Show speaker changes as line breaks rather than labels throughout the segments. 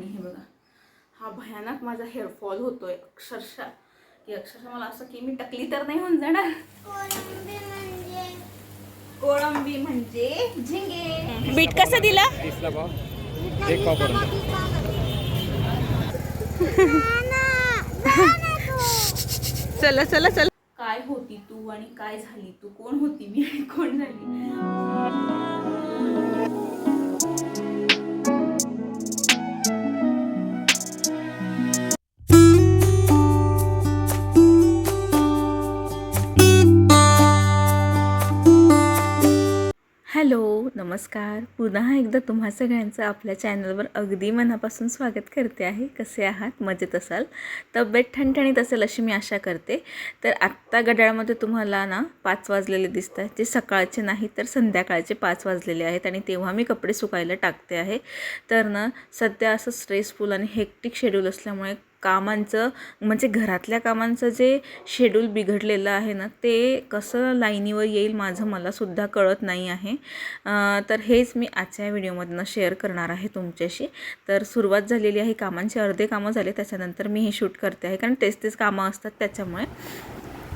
आणि हे बघा हा भयानक माझा हेअरफॉल होतोय अक्षरशः. की अक्षरशः मला असं की मी टकली तर नाही होऊन जाणार. कोळंबी म्हणजे झिंगे.
बीट कसं दिलं? चला चला चला.
काय होती तू आणि काय झाली तू? कोण होती मी आणि कोण झाली? हॅलो नमस्कार. पुन्हा एकदा तुम्हा सगळ्यांचं आपल्या चॅनलवर अगदी मनापासून स्वागत करते आहे. कसे आहात? मजेत असाल? तब्येत ठणठणीत असेल अशी मी आशा करते. तर आत्ता गडाळमध्ये तुम्हाला ना पाच वाजलेले दिसत आहेत जे सकाळचे नाही तर संध्याकाळचे पाच वाजलेले आहेत आणि तेव्हा मी कपडे सुकायला टाकते आहे. तर ना सध्या असं स्ट्रेसफुल आणि हेक्टिक शेड्यूल असल्यामुळे कामांचं म्हणजे घरातल्या कामांचं जे शेड्यूल बिघडलेलं आहे ना ते कसं लाईनीवर येईल माझं मलासुद्धा कळत नाही आहे. तर हेच मी आजच्या व्हिडिओमधनं शेअर करणार आहे तुमच्याशी. तर सुरुवात झालेली आहे कामांचे अर्धे कामं झाले त्याच्यानंतर मी हे शूट करते आहे कारण तेच तेच कामं असतात त्याच्यामुळे.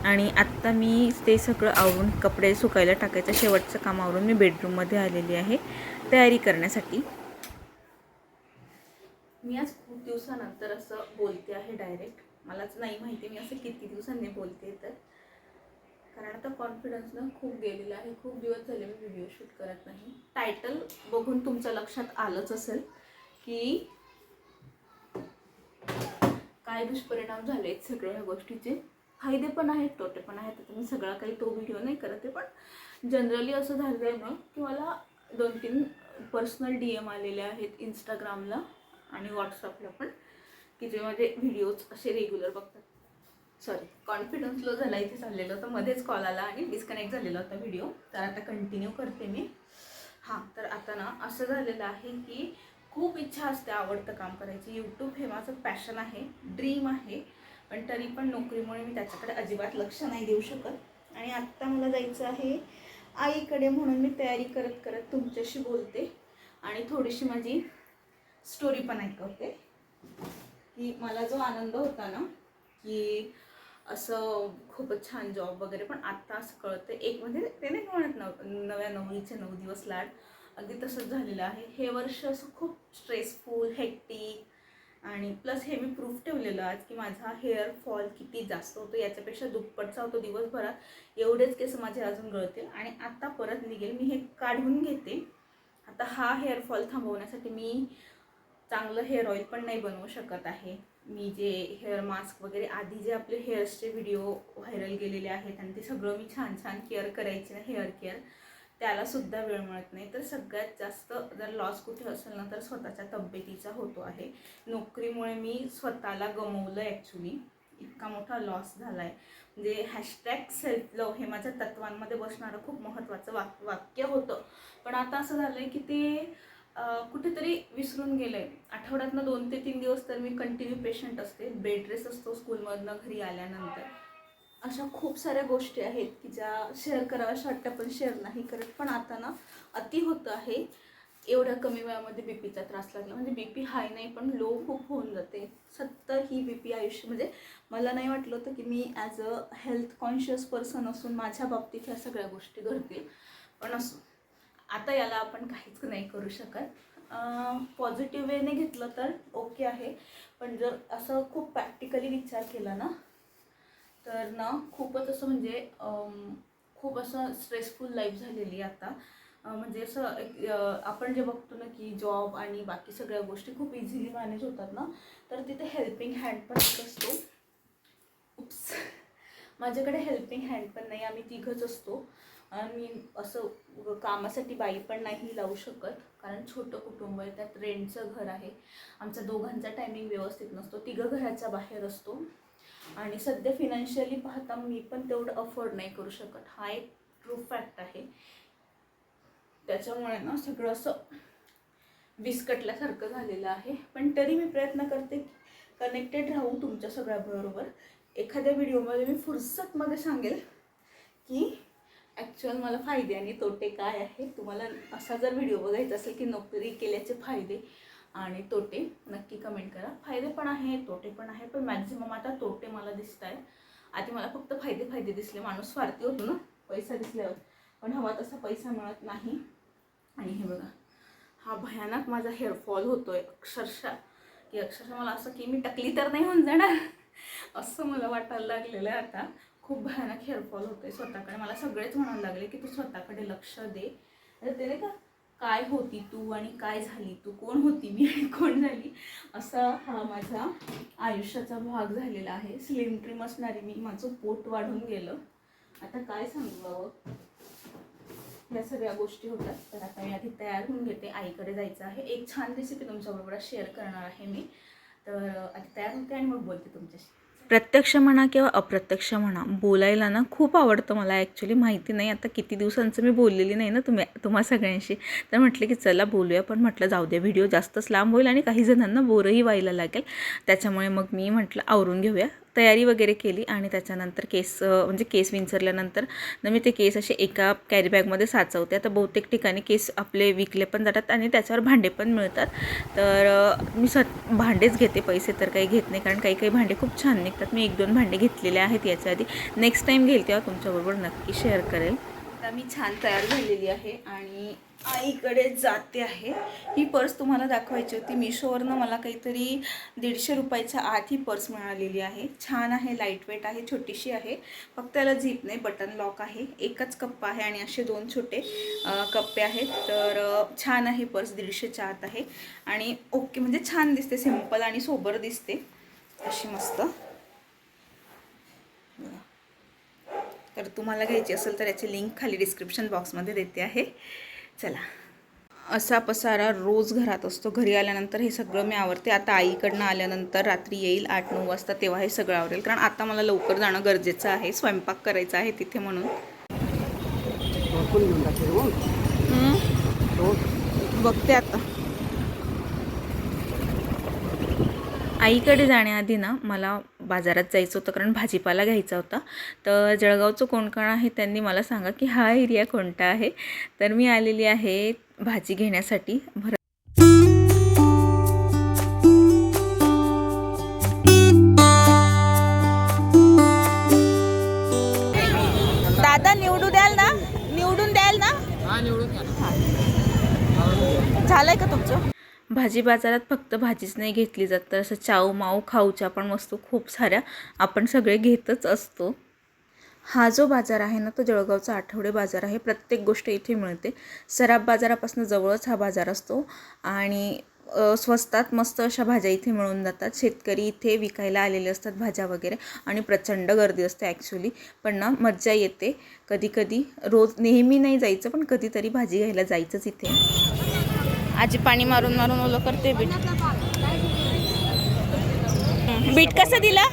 आणि आत्ता मी ते सगळं आवरून कपडे सुकायला टाकायचं शेवटचं काम आवरून मी बेडरूममध्ये आलेली आहे तयारी करण्यासाठी. मी आज खूप दिवसानंतर असं बोलते आहे डायरेक्ट मलाच नाही माहिती मी असं किती दिवसांनी बोलते तर. कारण आता कॉन्फिडन्स ना खूप गेलेला आहे. खूप दिवस झाले मी व्हिडिओ शूट करत नाही. टायटल बघून तुमच्या लक्षात आलंच असेल की काय दुष्परिणाम झाले आहेत सगळ्या गोष्टीचे. फायदे पण आहेत तोटे पण आहेत. आता मी सगळा काही तो व्हिडिओ नाही करत आहे पण जनरली असं झालं आहे ना की मला दोन तीन पर्सनल डी एम आलेले आहेत इंस्टाग्रामला आणि व्हॉट्सअपला पण की जे माझे व्हिडिओज असे रेग्युलर बघतात. सॉरी कॉन्फिडन्स लो झाला इथे चाललेलं. होतं मध्येच कॉल आला आणि डिस्कनेक्ट झालेला होता व्हिडिओ तर आता कंटिन्यू करते मी. हां तर आता ना असं झालेलं आहे की खूप इच्छा असते आवडतं काम करायची. यूट्यूब हे माझं पॅशन आहे ड्रीम आहे. पण तरी पण नोकरीमुळे मी त्याच्याकडे अजिबात लक्ष नाही देऊ शकत. आणि आत्ता मला जायचं आहे आईकडे म्हणून मी तयारी करत करत तुमच्याशी बोलते. आणि थोडीशी माझी स्टोरी पण ऐकवते. की मला जो आनंद होता ना की असं खूपच छान जॉब वगैरे पण आत्ता असं कळतं एक म्हणजे ते नाही म्हणत नव नव्या नवरीचे नऊ दिवस लाड. अगदी तसंच झालेलं आहे. हे वर्ष असं खूप स्ट्रेसफुल हेक्टिक आणि प्लस हे मी प्रूफ ठेवलेलं आज की माझा हेअर फॉल किती जास्त होतो याच्यापेक्षा दुप्पटचा होतो दिवसभरात. एवढेच केस माझे अजून गळतील. आणि आत्ता परत निघेल. मी हे काढून घेते. आता हा हेअरफॉल थांबवण्यासाठी मी चांगलं हेअर ऑईल पण नाही बनवू शकत आहे. मी जे हेअर मास्क वगैरे आधी जे आपले हेअर्सचे व्हिडिओ व्हायरल गेलेले आहेत आणि ते सगळं मी छान छान केअर करायचे ना हेअर केअर त्यालासुद्धा वेळ मिळत नाही. तर सगळ्यात जास्त जर लॉस कुठे असेल ना तर स्वतःच्या तब्येतीचा होतो आहे. नोकरीमुळे मी स्वतःला गमवलं ॲक्च्युली इतका मोठा लॉस झाला आहे म्हणजे हॅशटॅग सेल्फ लव हे माझ्या तत्वांमध्ये बसणारं खूप महत्त्वाचं वाक वाक्य होतं. पण आता असं झालं आहे की ते कुठेतरी विसरून गेलं. आहे आठवड्यातनं दोन ते तीन दिवस तर मी कंटिन्यू पेशंट असते. बेड रेस असतो स्कूलमधनं घरी आल्यानंतर. अशा खूप साऱ्या गोष्टी आहेत की ज्या शेअर कराव्याशा वाटतं पण शेअर नाही करत. पण आता ना अति होतं आहे. एवढ्या कमी वयामध्ये बी पीचा त्रास लागला म्हणजे बी पी हाय नाही पण लो खूप होऊन जाते. सत्तर ही बी पी आयुष्य म्हणजे मला नाही वाटलं होतं की मी as a health conscious person असून माझ्या बाबतीत ह्या सगळ्या गोष्टी घडतील. पण असो आता याला आपण काहीच नाही करू शकत. पॉझिटिव्ह वेने घेतलं तर ओके आहे. पण जर असं खूप प्रॅक्टिकली विचार केला ना तर ना खूपच असं म्हणजे खूप असं स्ट्रेसफुल लाईफ झालेली आहे आता. म्हणजे असं एक, आपण जे बघतो ना की जॉब आणि बाकी सगळ्या गोष्टी खूप इझिली मॅनेज होतात ना तर तिथे हेल्पिंग हँड पण एक असतो. उप्स माझ्याकडे हेल्पिंग हँड पण नाही आम्ही तिघंच असतो. आणि असं कामासाठी बाई पण नाही लावू शकत कारण छोटं कुटुंब आहे त्यात रेंटचं घर आहे. आमचा दोघांचा टायमिंग व्यवस्थित नसतो तिघं घराच्या बाहेर असतो. आणि सध्या फिनान्शियली पाहता मी पण तेवढं अफोर्ड नाही करू शकत. हा एक ट्रू फॅक्ट आहे. त्याच्यामुळे ना सगळं असं विस्कटल्यासारखं झालेलं आहे. पण तरी मी प्रयत्न करते की कनेक्टेड राहू तुमच्या सगळ्याबरोबर. एखाद्या व्हिडिओमध्ये मी फुरसतमध्ये सांगेल की ॲक्च्युअल मला फायदे आणि तोटे काय आहे तुम्हाला असा जर व्हिडिओ बघायचा असेल की नोकरी केल्याचे फायदे
आणि तोटे नक्की कमेंट करा. फायदे पण आहे तोटे पण आहे पण मॅक्झिमम आता तोटे मला दिसत आहे आधी मला फक्त फायदे फायदे दिसले. माणूस स्वार्थी होतो ना पैसा दिसल्यावर. पण हवा तसा पैसा मिळत नाही. आणि हे बघा हा भयानक माझा हेअरफॉल होतो आहे अक्षरशः. की अक्षरशः मला असं की मी टकली तर नाही होऊन जाणार? असं मला वाटायला लागलेलं आहे आता. खूप भयानक हेअरफॉल होतोय स्वतःकडे. मला सगळेच म्हणायला लागले की तू स्वतःकडे लक्ष दे. तर ते नाही का काय होती तू आणि काय झाली तू? कोण होती मी आणि कोण झाली? असा हा माझा आयुष्याचा भाग झालेला आहे. स्लिम ट्रिम असणारी मी माझं पोट वाढून गेलं. आता काय सांगू या सगळ्या गोष्टी होतात. तर आता मी आधी तयार होऊन घेते. आईकडे जायचं आहे. एक छान रेसिपी तुमच्याबरोबर शेअर करणार आहे मी. तर आधी तयार होते आणि मग बोलते तुमच्याशी.
प्रत्यक्ष म्हणा किंवा अप्रत्यक्ष म्हणा बोलायला ना खूप आवडतं मला ॲक्च्युली माहिती नाही आता किती दिवसांचं मी बोललेली नाही ना तुम्ही तुम्हा सगळ्यांशी. तर म्हटलं की चला बोलूया पण म्हटलं जाऊ द्या व्हिडिओ जास्तच लांब होईल आणि काही जणांना बोरही व्हायला लागेल. त्याच्यामुळे मग मी म्हटलं आवरून घेऊया. तयारी वगैरे केली आणि त्याच्यानंतर केस म्हणजे केस विंचरल्यानंतर ना मी ते केस असे एका कॅरीबॅगमध्ये साचवते. आता बहुतेक ठिकाणी केस आपले विकले पण जातात आणि त्याच्यावर भांडे पण मिळतात. तर मी स्वत भांडेच घेते पैसे तर काही घेत नाही कारण काही काही भांडे खूप छान निघतात. मी एक दोन भांडे घेतलेले आहेत याच्या आधी. नेक्स्ट टाईम घेईल तेव्हा तुमच्याबरोबर नक्की शेअर करेल.
आता मी छान तयार झालेली आहे आणि आईकडे जाते आहे. ही पर्स तुम्हाला दाखवायची होती. मिशोवरनं मला काहीतरी दीडशे रुपयाच्या आत ही पर्स मिळालेली आहे. छान आहे लाइट वेट आहे छोटीशी आहे. फक्त त्याला झीप नाही बटन लॉक आहे. एकच कप्पा आहे आणि असे दोन छोटे कप्पे आहेत. तर छान आहे पर्स दीडशेच्या आत आहे. आणि ओके म्हणजे छान दिसते सिंपल आणि सोबर दिसते. अशी मस्त. तर तुम्हाला घ्यायची असेल तर याची लिंक खाली डिस्क्रिप्शन बॉक्समध्ये देते आहे. चला. असा पसारा रोज घरात असतो. घरी आल्यानंतर हे सगळं मी आवरते. आता आईकडनं आल्यानंतर रात्री येईल आठ नऊ वाजता तेव्हा हे सगळं आवरेल. कारण आता मला लवकर जाणं गरजेचं आहे. स्वयंपाक करायचा आहे तिथे म्हणून. बघते आता.
आईकडे जाण्याआधी ना मला बाजारात जायचं होतं कारण भाजीपाला घ्यायचा होता. तर जळगावचं कोण कोण आहे त्यांनी मला सांगा की हा एरिया कोणता आहे? तर मी आलेली आहे भाजी घेण्यासाठी. भर भाजी बाजारात फक्त भाजीच नाही घेतली जात. तर असं चाऊ माऊ खाऊच्या पण वस्तू खूप साऱ्या आपण सगळे घेतच असतो. हा जो बाजार आहे ना तो जळगावचा आठवडे बाजार आहे. प्रत्येक गोष्ट इथे मिळते. सराफ बाजारापासून जवळच हा बाजार असतो. आणि स्वस्तात मस्त अशा भाज्या इथे मिळून जातात. शेतकरी इथे विकायला आलेले असतात भाज्या वगैरे. आणि प्रचंड गर्दी असते ॲक्च्युली पण ना मज्जा येते. कधी कधी रोज नेहमी नाही जायचं पण कधीतरी भाजी घ्यायला जायचंच इथे. आजी पाणी मारून मारून ओलं करते बीट. बीट कसं दिला.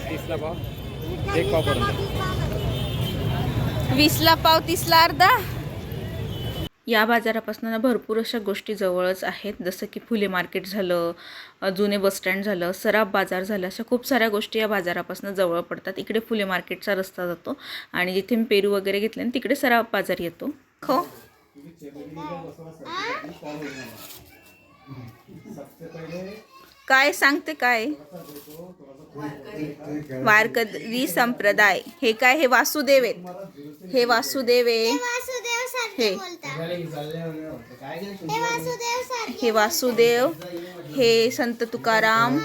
वीसला पाव तीसला अर्धा. या बाजारापासून ना भरपूर अशा गोष्टी जवळच आहेत. जसं की फुले मार्केट झालं जुने बसस्टँड झालं सराफ बाजार झालं अशा खूप साऱ्या गोष्टी या बाजारापासून जवळ पडतात. इकडे फुले मार्केटचा रस्ता जातो आणि जिथे मी पेरू वगैरे घेतले तिकडे सराफ बाजार येतो. हो. काय सांगते काय? वारकरी संप्रदाय. हे काय? हे वासुदेव आहेत. हे वासुदेव आहे.
वासुदेव सारखे
हे.
हे वासुदेव
हे वासुदेव. हे संत तुकाराम.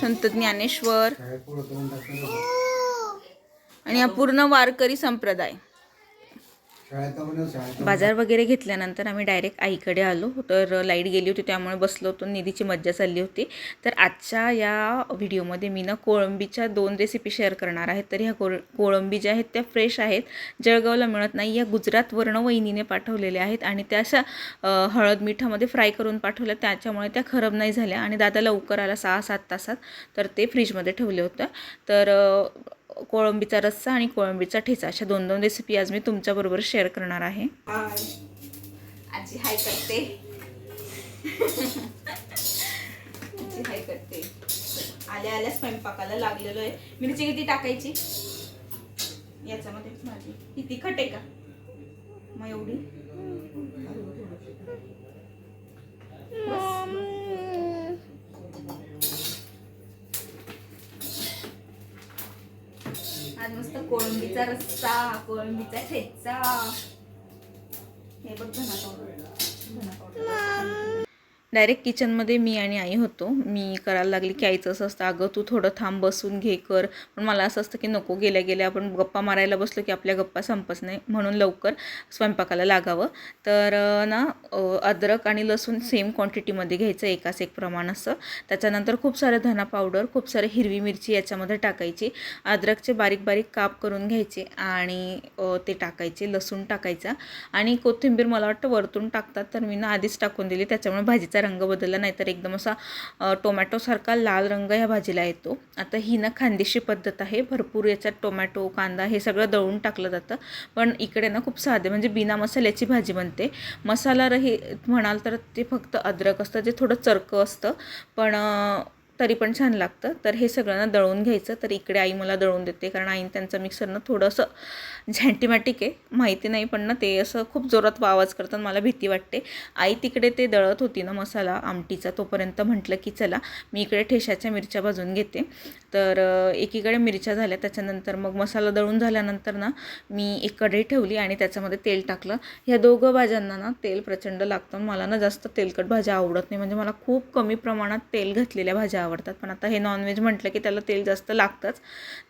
संत ज्ञानेश्वर. आणि हा पूर्ण वारकरी संप्रदाय. बाजार वगैरे घेतल्यानंतर आम्ही डायरेक्ट आईकडे आलो. तर लाइट गेली होती त्यामुळे बसलो होतो. निधीची मज्जा चालली होती. तर आजच्या या व्हिडिओमध्ये मी ना कोळंबीच्या दोन रेसिपी शेअर करणार आहे. तर ह्या कोळ कोळंबी ज्या आहेत त्या फ्रेश आहेत. जळगावला मिळत नाही. या गुजरातवरनं वहिनीने पाठवलेल्या आहेत आणि त्या अशा हळद मिठामध्ये फ्राय करून पाठवल्या. त्याच्यामुळे त्या खराब नाही झाल्या. आणि दादा लवकर आला सहा सात तासात. तर ते फ्रीजमध्ये ठेवले होतं. तर कोळंबीचा रस्सा आणि कोळंबीचा ठेचा अशा दोन दोन रेसिपी आज मी तुमच्याबरोबर शेअर करणार आहे.
हाय आजी हाय करते. आजी हाय करते. आल्या आल्या स्वयंपाकाला लागलेलो आहे. मिरची किती टाकायची? याच्यामध्ये माझी. ही तिखट आहे का? मग एवढी? आज मस्त कोळंबीचा रस्सा कोळंबीचा ठेचा. हे बघ धना पावडर धना पावडर
डायरेक्ट किचनमध्ये मी आणि आई होतो. मी करायला लागली की आईचं असं असतं अगं तू थोडं थांब बसून घे कर. पण मला असं असतं की नको गेल्या गेल्या आपण गप्पा मारायला बसलो की आपल्या गप्पा संपच नाही. म्हणून लवकर स्वयंपाकाला लागावं. तर ना अद्रक आणि लसूण सेम क्वांटिटीमध्ये घ्यायचं एकाच एक प्रमाण असं. त्याच्यानंतर खूप सारं धना पावडर खूप सारं हिरवी मिरची याच्यामध्ये टाकायची. अद्रकचे बारीक बारीक काप करून घ्यायचे आणि ते टाकायचे लसूण टाकायचा. आणि कोथिंबीर मला वाटतं वरतून टाकतात तर मी ना आधीच टाकून दिली. त्याच्यामुळे भाजीचा रंग बदलला नाहीतर एकदम असा टोमॅटोसारखा लाल रंग ह्या भाजीला येतो. आता ही ना खानदेशी पद्धत आहे. भरपूर याच्यात टोमॅटो कांदा हे सगळं दळून टाकलं जातं. पण इकडे ना खूप साधे म्हणजे बिना मसाल्याची भाजी बनते. मसाला रही म्हणाल तर ते फक्त अद्रक असतं जे थोडं चरकं असतं. पण तरी पण छान लागतं. तर हे सगळं ना दळून घ्यायचं. तर इकडे आई मला दळून देते. कारण आईन त्यांचं मिक्सरनं थोडंसं झँटिमॅटिक आहे. माहिती नाही पण ना ते असं खूप जोरात आवाज करतात. मला भीती वाटते. आई तिकडे ते दळत होती ना मसाला आमटीचा. तोपर्यंत म्हटलं की चला मी इकडे ठेशाच्या मिरच्या भाजून घेते. तर एकीकडे मिरच्या झाल्या. त्याच्यानंतर मग मसाला दळून झाल्यानंतर ना मी एक कढई ठेवली आणि त्याच्यामध्ये तेल टाकलं. ह्या दोघं भाज्यांना ना तेल प्रचंड लागतं. मला ना जास्त तेलकट भाज्या आवडत नाही. म्हणजे मला खूप कमी प्रमाणात तेल घातलेल्या भाज्या आवडतात. पण आता हे नॉनव्हेज म्हटलं की त्याला तेल जास्त लागतंच.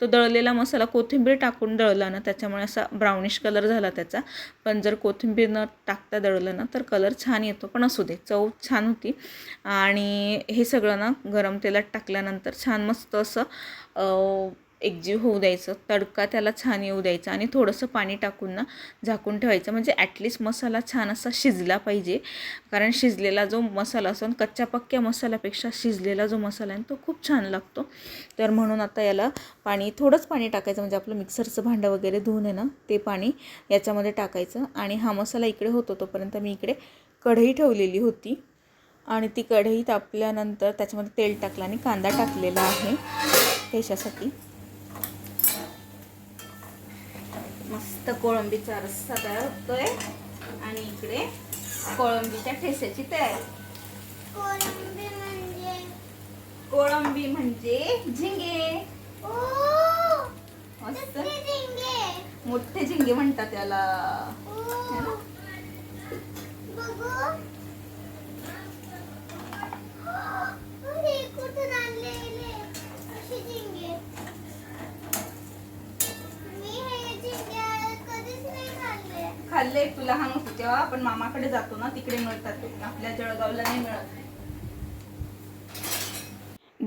तो दळलेला मसाला कोथिंबीर टाकून दळला ना त्याच्यामुळे असा ब्राउनिश कलर झाला त्याचा. पण जर कोथिंबीर न टाकता दळलं ना तर कलर छान येतो. पण असू दे चव छान होती. आणि हे सगळं ना गरम तेलात टाकल्यानंतर छान मस्त असं एकजीव होऊ द्यायचं तडका त्याला छान येऊ द्यायचा आणि थोडंसं पाणी टाकून ना झाकून ठेवायचं. म्हणजे ॲटलिस्ट मसाला छान असा शिजला पाहिजे. कारण शिजलेला जो मसाला असतो आणि कच्च्या पक्क्या मसाल्यापेक्षा शिजलेला जो मसाला आहे तो खूप छान लागतो. तर म्हणून आता याला पाणी थोडंच पाणी टाकायचं. म्हणजे आपलं मिक्सरचं भांडं वगैरे धुवून आहे ना ते पाणी याच्यामध्ये टाकायचं. आणि हा मसाला इकडे होतो तोपर्यंत मी इकडे कढई ठेवलेली होती. आणि ती कढई तापल्यानंतर त्याच्यामध्ये तेल टाकलं आणि कांदा टाकलेला आहे. त्याच्यासाठी
मस्त कोळंबीचा रस्सा तयार होतोय आणि इकडे कोळंबीच्या ठेस्याची तयारी.
कोळंबी म्हणजे?
कोळंबी म्हणजे झिंगे.
ओ
मस्त. मोठे झिंगे. म्हणतात त्याला है ना?
बघू अरे कुठून आणलेले असे झिंगे मी हे झिंगे कधीच नाही खाल्ले
खाल्ले तू लहान होती तेव्हा आपण मामाकडे जातो ना तिकडे मिळतात आपल्या जळगावला नाही मिळत.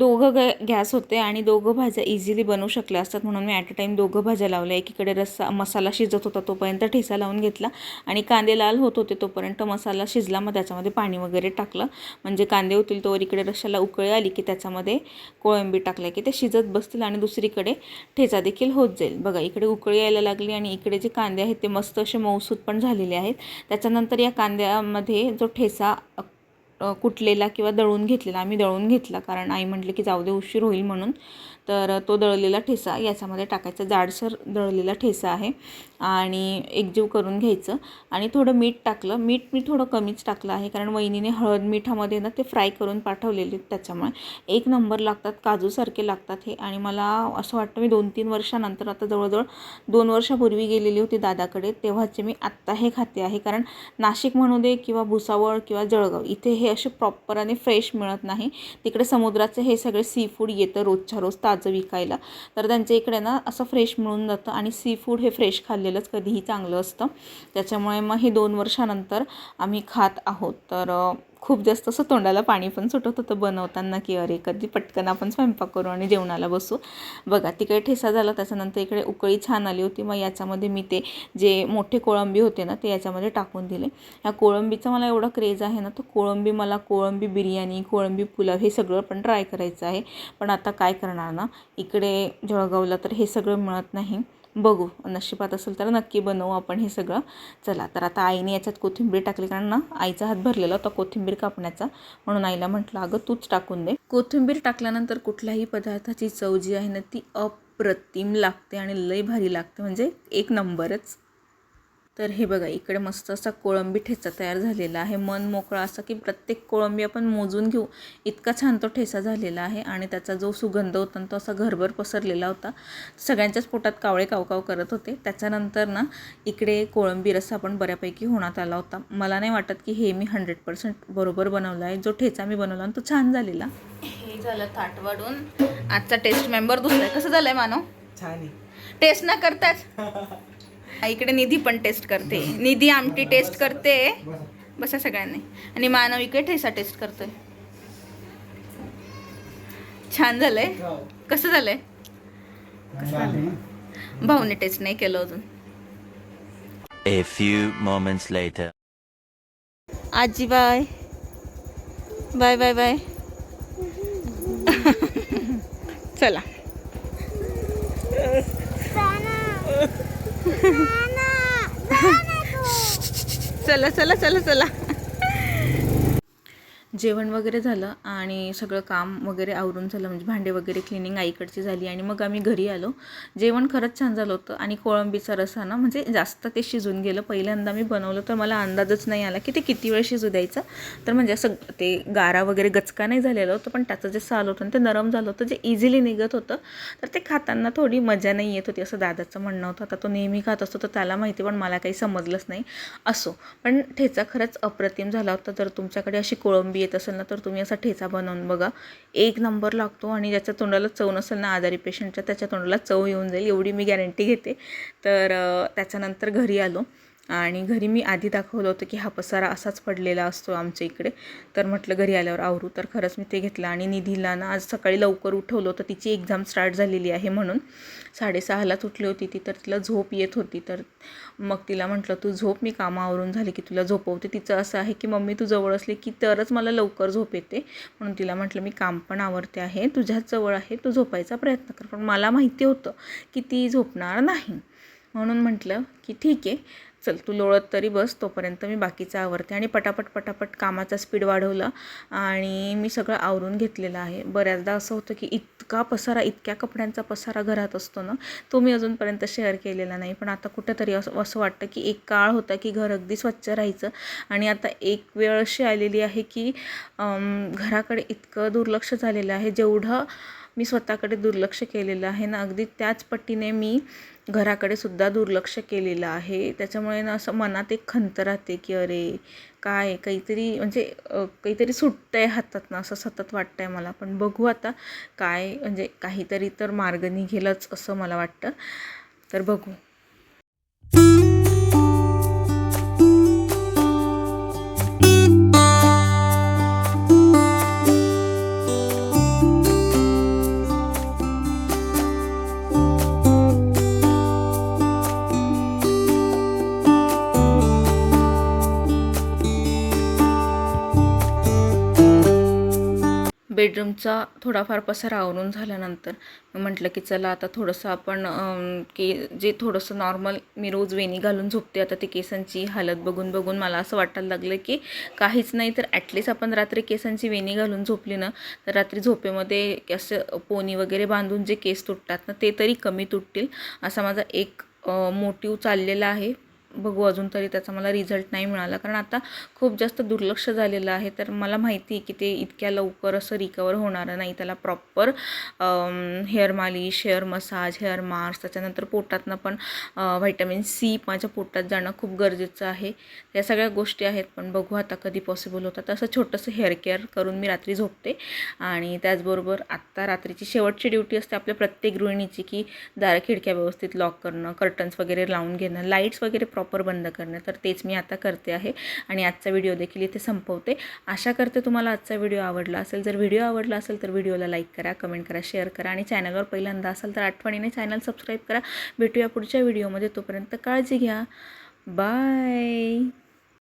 दोघं ग गॅस होते आणि दोघं भाज्या इझिली बनवू शकल्या असतात. म्हणून मी ॲट अ टाईम दोघं भाज्या लावल्या. एकीकडे रस्सा मसाला शिजत होता तोपर्यंत ठेसा लावून घेतला. आणि कांदे लाल होत होते तोपर्यंत मसाला शिजला. मग त्याच्यामध्ये पाणी वगैरे टाकलं. म्हणजे कांदे होतील तोवर इकडे रश्शाला उकळी आली की त्याच्यामध्ये कोळंबी टाकल्या की ते शिजत बसतील आणि दुसरीकडे ठेचा देखील होत जाईल. बघा इकडे उकळी यायला लागली आणि इकडे जे कांदे आहेत ते मस्त असे मौसूद पण झालेले आहेत. त्याच्यानंतर या कांद्यामध्ये जो ठेसा कुटलेला किंवा दळून घेतलेला आम्ही दळून घेतला. कारण आई म्हटलं की जाऊ दे उशीर होईल म्हणून. तर तो दळलेला ठेसा याच्यामध्ये टाकायचा. जाडसर दळलेला ठेसा आहे. आणि एकजीव करून घ्यायचं. आणि थोडं मीठ टाकलं. मीठ मी थोडं कमीच टाकलं आहे. कारण वहिनीने हळद मिठामध्ये ना ते फ्राय करून पाठवलेले त्याच्यामुळे. एक नंबर लागतात. काजूसारखे लागतात हे. आणि मला असं वाटतं मी दोन तीन वर्षानंतर आता जवळजवळ दोन वर्षापूर्वी गेलेली होती दादाकडे तेव्हाचे मी आत्ता हे खाते आहे. कारण नाशिक म्हणू दे किंवा भुसावळ किंवा जळगाव इथे हे असे प्रॉपर आणि फ्रेश मिळत नाही. तिकडे समुद्राचे हे सगळे सी फूड येतं रोजच्या रोज. ताजं विकायला. तर त्यांच्या इकडे ना असं फ्रेश मिळून जातं आणि सी फूड हे फ्रेश खाल्लेलंच कधीही चांगलं असतं. त्याच्यामुळे मग हे दोन वर्षानंतर आम्ही खात आहोत. तर खूप जास्त असं तोंडाला पाणी पण सुटत होतं बनवताना की अरे कधी पटकन आपण स्वयंपाक करू आणि जेवणाला बसू. बघा तिकडे ठेसा झाला त्याच्यानंतर इकडे उकळी छान आली होती. मग याच्यामध्ये मी ते जे मोठे कोळंबी होते ना ते याच्यामध्ये टाकून दिले. ह्या कोळंबीचा मला एवढा क्रेज आहे ना तर कोळंबी मला कोळंबी बिर्याणी कोळंबी पुलाव हे सगळं पण ट्राय करायचं आहे. पण आता काय करणार ना इकडे जळगावला तर हे सगळं मिळत नाही. बघू. नशिबात असेल तर नक्की बनवू आपण हे सगळं. चला तर आता आईने याच्यात कोथिंबीर टाकली. कारण ना आईचा हात भरलेला होता कोथिंबीर कापण्याचा. म्हणून आईला म्हटलं अगं तूच टाकून दे. कोथिंबीर टाकल्यानंतर कुठल्याही पदार्थाची चव जी आहे ना ती अप्रतिम लागते आणि लई भारी लागते. म्हणजे एक नंबरच. तर हे बघा इकडे मस्त असा कोळंबी ठेचा तयार झालेला आहे. मन मोकळा असा की प्रत्येक कोळंबी आपण मोजून घेऊ. इतका छान तो ठेचा झालेला आहे आणि त्याचा जो सुगंध होता ना तो असा घरभर पसरलेला होता. सगळ्यांच्याच पोटात कावळे कावकाव करत होते. त्याच्यानंतर ना इकडे कोळंबी रस्सा पण बऱ्यापैकी होण्यात आला होता. मला नाही वाटत की हे मी हंड्रेड पर्सेंट बरोबर बनवलं आहे. जो ठेचा मी बनवला तो छान झालेला. हे झालं ताट वाढून. आजचा टेस्ट मेंबर दुसरा कसं झालं आहे मानव?
छान
टेस्ट ना करताच. इकडे निधी पण टेस्ट करते. निधी आमटी टेस्ट करते. बसा सगळ्यांनी. आणि मानव इकडे ठेसा टेस्ट करतोय. छान झालंय. कसं झालंय? भाऊने टेस्ट नाही केलं अजून.
A few moments later.
आजी बाय. Bye bye bye. चला. चला चला चला चला. जेवण वगैरे झालं आणि सगळं काम वगैरे आवरून झालं म्हणजे भांडे वगैरे क्लिनिंग आईकडची झाली आणि मग आम्ही घरी आलो. जेवण खरंच छान झालं होतं आणि कोळंबीचा रसा ना म्हणजे जास्त ते शिजून गेलं. पहिल्यांदा मी बनवलं तर मला अंदाजच नाही आला की ते किती वेळ शिजू द्यायचं. तर म्हणजे असं ते गारा वगैरे गचका नाही झालेलं होतं पण त्याचं जे साल होतं ना ते नरम झालं होतं जे इझिली निघत होतं तर ते खाताना थोडी मजा नाही येत होती असं दादाचं म्हणणं होतं. आता तो नेहमी खात असतो तर त्याला माहिती पण मला काही समजलंच नाही. असो पण ठेचा खरंच अप्रतिम झाला होता. जर तुमच्याकडे अशी कोळंबी येते असेल ना तर तुम्ही असा ठेचा बनवून बघा. एक नंबर लागतो आणि ज्याच्या तोंडाला चव नसेल ना आजारी पेशंटच्या त्याच्या तोंडाला चव येऊन जाईल एवढी मी गॅरंटी घेते. तर त्याच्यानंतर घरी आलो. आणि घरी मी आधी दाखवलं होतं की हा पसारा असाच पडलेला असतो आमच्या इकडे. तर म्हटलं घरी आल्यावर आवरू. तर खरंच मी ते घेतलं आणि निधीला ना आज सकाळी लवकर उठवलं होतं. तिची एक्झाम स्टार्ट झालेली आहे म्हणून. साडेसहालाच उठली होती ती तर तिला झोप येत होती. तर मग तिला म्हटलं तू झोप मी कामावरून झाले की तुला झोपवते. तिचं असं आहे की मम्मी तू जवळ असली की तरच मला लवकर झोप येते. म्हणून तिला म्हटलं मी काम पण आवरते आहे. तुझ्याच जवळ आहे. तू झोपायचा प्रयत्न कर. पण मला माहिती होतं की ती झोपणार नाही. म्हणून म्हटलं की ठीक आहे चल तू लोळत तरी बस तोपर्यंत मी बाकीचं आवरते. आणि पटापट पटापट कामाचा स्पीड वाढवला आणि मी सगळं आवरून घेतलेलं आहे. बऱ्याचदा असं होतं की इतका पसारा इतक्या कपड्यांचा पसारा घरात असतो ना तो मी अजूनपर्यंत शेअर केलेला नाही. पण आता कुठंतरी असं असं वाटतं की एक काळ होता की घर अगदी स्वच्छ राहायचं. आणि आता एक वेळ अशी आलेली आहे की घराकडे इतकं दुर्लक्ष झालेलं आहे. जेवढं मी स्वतःकडे दुर्लक्ष केलेलं आहे ना अगदी त्याच पट्टीने मी घराकडे सुद्धा दुर्लक्ष केलेलं आहे. त्याच्यामुळे ना असं मनात एक खंत राहते की अरे काय काहीतरी म्हणजे काहीतरी सुटतं आहे हातातनं असं सतत वाटतं आहे मला. पण बघू आता काय म्हणजे काहीतरी तर मार्ग निघेलच असं मला वाटतं. तर बघू. बेडरूमचा थोडाफार पसारा आवरून झाल्यानंतर मी म्हटलं की चला आता थोडंसं आपण की के जे थोडंसं नॉर्मल मी रोज वेणी घालून झोपते आता ते केसांची हालत बघून बघून मला असं वाटायला लागलं की काहीच नाही तर ॲटलिस्ट आपण रात्री केसांची वेणी घालून झोपली ना तर रात्री झोपेमध्ये असं पोनी वगैरे बांधून जे केस तुटतात ना ते तरी कमी तुटतील असा माझा एक मोटिव चाललेला आहे. बघू अजून तरी त्याचा मला रिझल्ट नाही मिळाला. कारण आता खूप जास्त दुर्लक्ष झालेलं आहे. तर मला माहिती आहे की ते इतक्या लवकर असं रिकवर होणारं नाही. त्याला प्रॉपर हेअर मालिश हेअर मसाज हेअर मास्क त्याच्यानंतर पोटातनं पण व्हायटमिन सी माझ्या पोटात जाणं खूप गरजेचं आहे. या सगळ्या गोष्टी आहेत पण बघू आता कधी पॉसिबल होतात. असं छोटंसं हेअर केअर करून मी रात्री झोपते. आणि त्याचबरोबर आत्ता रात्रीची शेवटची ड्युटी असते आपल्या प्रत्येक गृहिणीची की दार खिडक्या व्यवस्थित लॉक करणं कर्टन्स वगैरे लावून घेणं लाईट्स वगैरे प्रॉ प्रॉपर बंद करणं तर तेच मी आता करते आहे आणि आजचा व्हिडिओ देखील इथे संपवते. आशा करते तुम्हाला आजचा व्हिडिओ आवडला असेल. जर व्हिडिओ आवडला असेल तर व्हिडिओला लाईक करा कमेंट करा शेअर करा आणि चॅनलवर पहिल्यांदा असाल तर आठवणीने चॅनल सबस्क्राईब करा. भेटूया पुढच्या व्हिडिओमध्ये तोपर्यंत काळजी घ्या. बाय